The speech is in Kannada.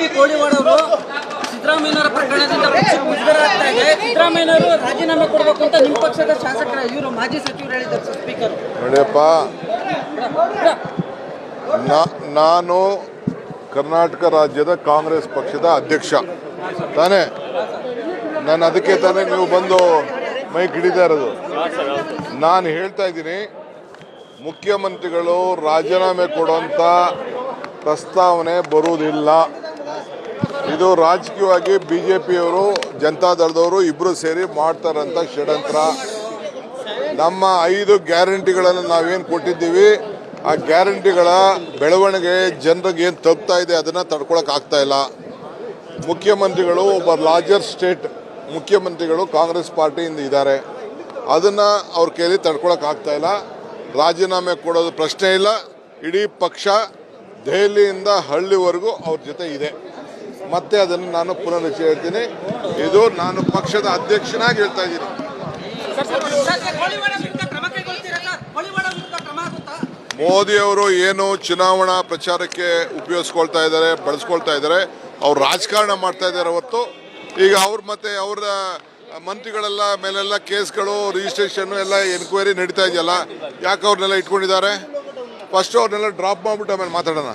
ಬಿ ಕೋಳಿವಾಡ ಅವರು ಸಿದ್ದರಾಮಯ್ಯನವರ ಪ್ರಕರಣದಿಂದ ಪಕ್ಷ ಮುಜುಗರಾಗ್ತಾ ಇದೆ. ಸಿದ್ದರಾಮಯ್ಯನವರು ರಾಜೀನಾಮೆ ಕೊಡಬೇಕು ಅಂತ ನಿಮ್ಮ ಪಕ್ಷದ ಶಾಸಕರ, ಇವರು ಮಾಜಿ ಸಚಿವರು ಹೇಳಿದ್ದಾರೆ ಸ್ಪೀಕರ್. ನೋಡಿಯಪ್ಪ ನಾನು ಕರ್ನಾಟಕ ರಾಜ್ಯದ ಕಾಂಗ್ರೆಸ್ ಪಕ್ಷದ ಅಧ್ಯಕ್ಷ. ತಾನೇ? ನಾನು ಅದಕ್ಕೆ ತಾನೇ ನೀವು ಬಂದು ಮೈಕ್ ಹಿಡಿತಾ ಇರೋದು. ನಾನು ಹೇಳ್ತಾ ಇದ್ದೀನಿ, ಮುಖ್ಯಮಂತ್ರಿಗಳು ರಾಜೀನಾಮೆ ಕೊಡುವಂಥ ಪ್ರಸ್ತಾವನೆ ಬರುವುದಿಲ್ಲ. ಇದು ರಾಜಕೀಯವಾಗಿ ಬಿ ಜೆ ಪಿಯವರು ಜನತಾದಳದವರು ಇಬ್ಬರು ಸೇರಿ ಮಾಡ್ತಾರಂತ ಷಡ್ಯಂತ್ರ. ನಮ್ಮ ಐದು ಗ್ಯಾರಂಟಿಗಳನ್ನು ನಾವೇನು ಕೊಟ್ಟಿದ್ದೀವಿ, ಆ ಗ್ಯಾರಂಟಿಗಳ ಬೆಳವಣಿಗೆ ಜನರಿಗೆ ಏನು ತಲುಪ್ತಾ ಇದೆ ಅದನ್ನು ತಡ್ಕೊಳಕ್ ಆಗ್ತಾ ಇಲ್ಲ. ಮುಖ್ಯಮಂತ್ರಿಗಳು ಒಬ್ಬ ಲಾರ್ಜರ್ ಸ್ಟೇಟ್ ಮುಖ್ಯಮಂತ್ರಿಗಳು ಕಾಂಗ್ರೆಸ್ ಪಾರ್ಟಿಯಿಂದ ಇದ್ದಾರೆ. ಅದನ್ನು ಅವ್ರ ಕೈಲಿ ತಡ್ಕೊಳಕ್ಕೆ ಇಲ್ಲ. ರಾಜೀನಾಮೆ ಕೊಡೋದು ಪ್ರಶ್ನೆ ಇಲ್ಲ. ಇಡೀ ಪಕ್ಷ ದೆಹಲಿಯಿಂದ ಹಳ್ಳಿವರೆಗೂ ಅವ್ರ ಜೊತೆ ಇದೆ. ಮತ್ತೆ ಅದನ್ನು ನಾನು ಪುನರುಚ್ಚ ಹೇಳ್ತೀನಿ. ಇದು ನಾನು ಪಕ್ಷದ ಅಧ್ಯಕ್ಷನಾಗಿ ಹೇಳ್ತಾ ಇದ್ದೀನಿ. ಮೋದಿಯವರು ಏನು ಚುನಾವಣಾ ಪ್ರಚಾರಕ್ಕೆ ಉಪಯೋಗಿಸ್ಕೊಳ್ತಾ ಇದ್ದಾರೆ ಬಳಸ್ಕೊಳ್ತಾ ಇದ್ದಾರೆ ಅವ್ರು ರಾಜಕಾರಣ ಮಾಡ್ತಾ ಇದ್ದಾರೆ ಅವತ್ತು ಈಗ ಅವ್ರ ಮತ್ತೆ ಅವರ ಮಂತ್ರಿಗಳೆಲ್ಲ ಮೇಲೆಲ್ಲ ಕೇಸ್ಗಳು ರಿಜಿಸ್ಟ್ರೇಷನ್ ಎಲ್ಲ ಎನ್ಕ್ವೈರಿ ನಡೀತಾ ಇದೆಯಲ್ಲ ಯಾಕೆ ಅವ್ರನ್ನೆಲ್ಲ ಇಟ್ಕೊಂಡಿದ್ದಾರೆ? ಫಸ್ಟ್ ಅವ್ರನ್ನೆಲ್ಲ ಡ್ರಾಪ್ ಮಾಡ್ಬಿಟ್ಟು ಆಮೇಲೆ ಮಾತಾಡೋಣ.